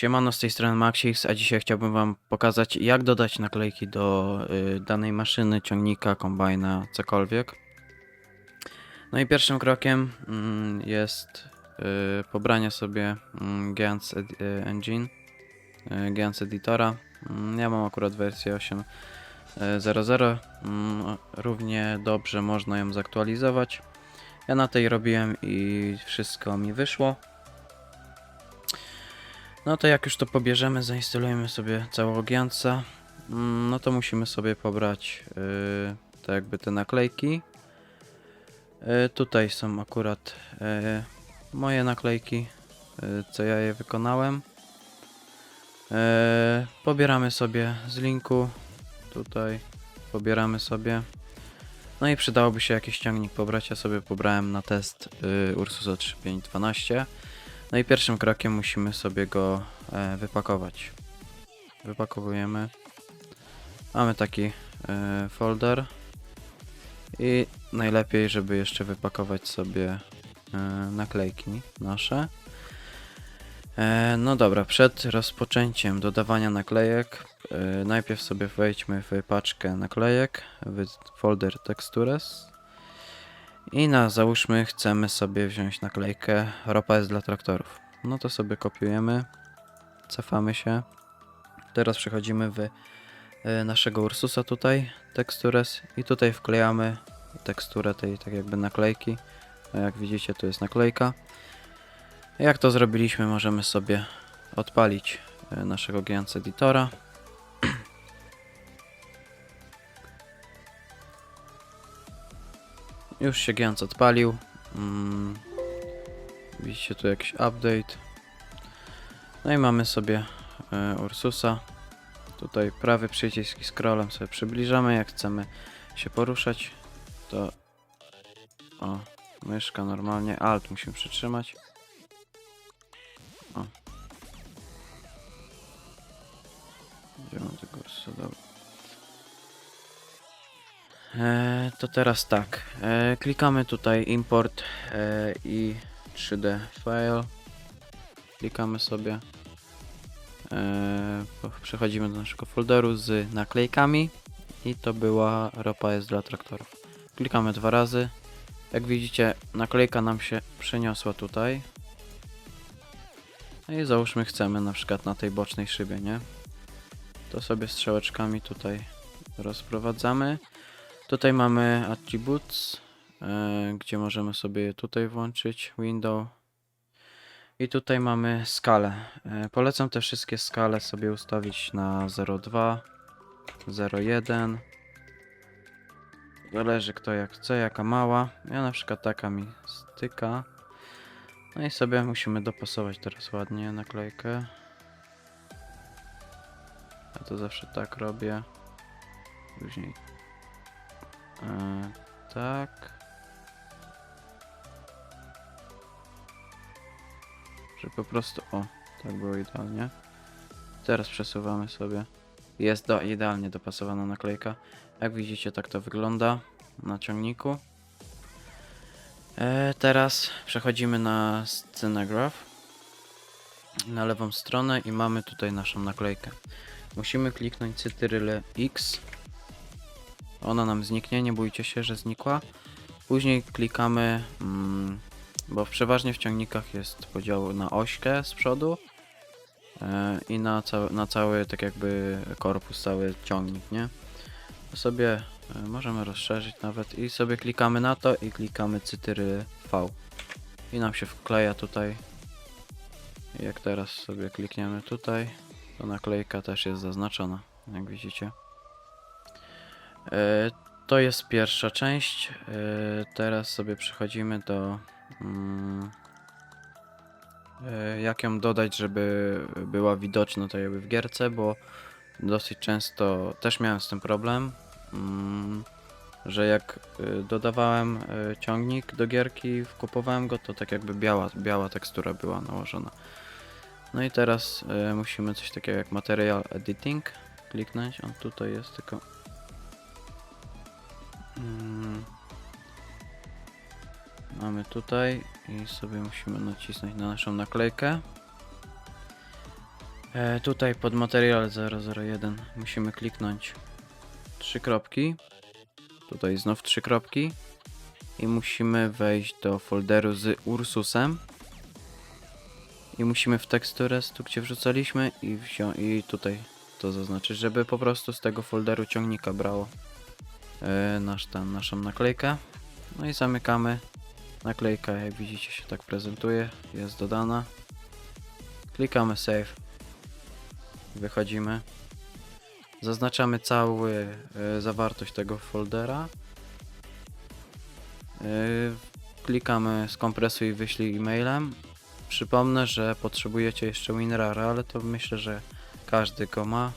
Siemano, z tej strony Maxix, a dzisiaj chciałbym wam pokazać jak dodać naklejki do y, danej maszyny, ciągnika, kombajna, cokolwiek. No i pierwszym krokiem mm, jest y, pobranie sobie mm, y, Engine, y, Editora. Mm, ja mam akurat wersję 8.0.0, mm, równie dobrze można ją zaktualizować. Ja na tej robiłem i wszystko mi wyszło. No to jak już to pobierzemy, zainstalujemy sobie całego Giantsa, mm, no to musimy sobie pobrać yy, tak jakby te naklejki. Yy, tutaj są akurat yy, moje naklejki, yy, co ja je wykonałem. Yy, pobieramy sobie z linku, tutaj pobieramy sobie. No i przydałoby się jakiś ciągnik pobrać, ja sobie pobrałem na test yy, Ursusa 3512. No i pierwszym krokiem musimy sobie go e, wypakować. Wypakowujemy. Mamy taki e, folder. I najlepiej, żeby jeszcze wypakować sobie e, naklejki nasze. E, no dobra, przed rozpoczęciem dodawania naklejek, e, najpierw sobie wejdźmy w paczkę naklejek, w folder textures. I na załóżmy chcemy sobie wziąć naklejkę ropa jest dla traktorów. No to sobie kopiujemy, cofamy się. Teraz przechodzimy w y, naszego Ursusa tutaj, tekstures i tutaj wklejamy teksturę tej tak jakby naklejki. A Jak widzicie tu jest naklejka. Jak to zrobiliśmy możemy sobie odpalić y, naszego Giants Editora. Już się Giants odpalił. Mm. Widzicie tu jakiś update. No i mamy sobie e, Ursusa. Tutaj prawy przycisk i scrollem sobie przybliżamy. Jak chcemy się poruszać, to o, myszka normalnie. Alt musimy przytrzymać. O. Gdzie mam tego Ursusa? Dobra. E, to teraz tak. E, klikamy tutaj import e, i 3D file. Klikamy sobie. E, przechodzimy do naszego folderu z naklejkami i to była ropa jest dla traktorów. Klikamy dwa razy. Jak widzicie, naklejka nam się przeniosła tutaj. No i załóżmy chcemy na przykład na tej bocznej szybie, nie? To sobie strzałeczkami tutaj rozprowadzamy. Tutaj mamy attributes, e, gdzie możemy sobie tutaj włączyć, window. I tutaj mamy skalę. E, polecam te wszystkie skale sobie ustawić na 0,2, 0,1. Zależy kto jak chce, jaka mała. Ja na przykład taka mi styka. No i sobie musimy dopasować teraz ładnie naklejkę. Ja to zawsze tak robię. Później E, tak. Że po prostu. O, tak było idealnie. Teraz przesuwamy sobie. Jest do, idealnie dopasowana naklejka. Jak widzicie, tak to wygląda na ciągniku. E, teraz przechodzimy na Scenegraph. Na lewą stronę i mamy tutaj naszą naklejkę. Musimy kliknąć cytrylę X ona nam zniknie, nie bójcie się, że znikła. Później klikamy, mm, bo przeważnie w ciągnikach jest podział na ośkę z przodu e, i na, cały, na cały tak jakby korpus, cały ciągnik, nie? To sobie e, możemy rozszerzyć nawet i sobie klikamy na to i klikamy cytry V. I nam się wkleja tutaj. Jak teraz sobie klikniemy tutaj, to naklejka też jest zaznaczona, jak widzicie. E, To jest pierwsza część. E, Teraz sobie przechodzimy do. mm, e, Jak ją dodać, żeby była widoczna to jakby w gierce, bo dosyć często też miałem z tym problem, mm, że jak dodawałem ciągnik do gierki, wkupowałem go, to tak jakby biała, biała tekstura była nałożona. No i teraz musimy coś takiego jak Material Editing kliknąć. On tutaj jest tylko Mm. Mamy tutaj i sobie musimy nacisnąć na naszą naklejkę. E, tutaj pod material 001 musimy kliknąć trzy kropki. Tutaj znów trzy kropki. I musimy wejść do folderu z Ursusem. I musimy w teksturę, tu gdzie wrzucaliśmy i, i tutaj to zaznaczyć, żeby po prostu z tego folderu ciągnika brało nasz, tam, naszą naklejkę. No i zamykamy. Naklejka, jak widzicie, się tak prezentuje. Jest dodana. Klikamy save. Wychodzimy. Zaznaczamy cały e, zawartość tego foldera. E, klikamy skompresuj i wyślij e-mailem. Przypomnę, że potrzebujecie jeszcze WinRAR, ale to myślę, że każdy go ma.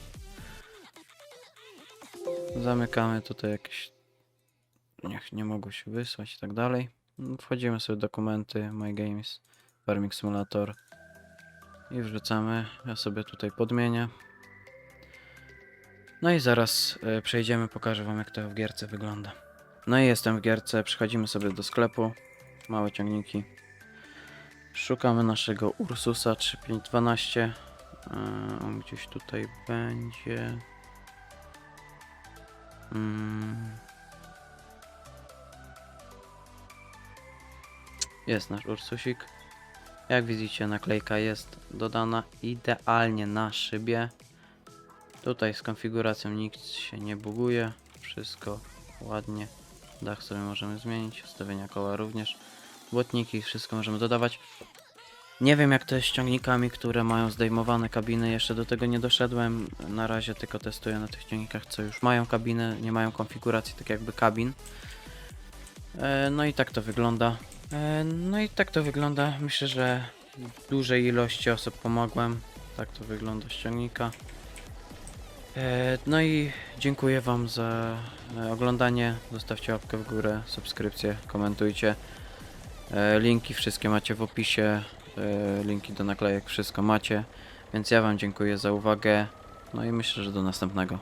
Zamykamy tutaj jakieś. Niech nie mogło się wysłać i tak dalej. Wchodzimy sobie w dokumenty My Games, Farming Simulator i wrzucamy. Ja sobie tutaj podmienię. No i zaraz e, przejdziemy, pokażę wam jak to w gierce wygląda. No i jestem w gierce, przechodzimy sobie do sklepu. Małe ciągniki. Szukamy naszego Ursusa 3512. E, On gdzieś tutaj będzie. Mm. Jest nasz Ursusik. Jak widzicie, naklejka jest dodana idealnie na szybie. Tutaj z konfiguracją nikt się nie buguje. Wszystko ładnie. Dach sobie możemy zmienić, ustawienia koła również. Błotniki, wszystko możemy dodawać. Nie wiem jak to jest z ciągnikami, które mają zdejmowane kabiny. Jeszcze do tego nie doszedłem. Na razie tylko testuję na tych ciągnikach, co już mają kabiny, nie mają konfiguracji tak jakby kabin. E, no i tak to wygląda. E, no i tak to wygląda. Myślę, że dużej ilości osób pomogłem. Tak to wygląda z ciągnika. E, No i dziękuję Wam za oglądanie. Zostawcie łapkę w górę, subskrypcję, komentujcie. Linki wszystkie macie w opisie. E, Linki do naklejek, wszystko macie. Więc ja Wam dziękuję za uwagę. No i myślę, że do następnego.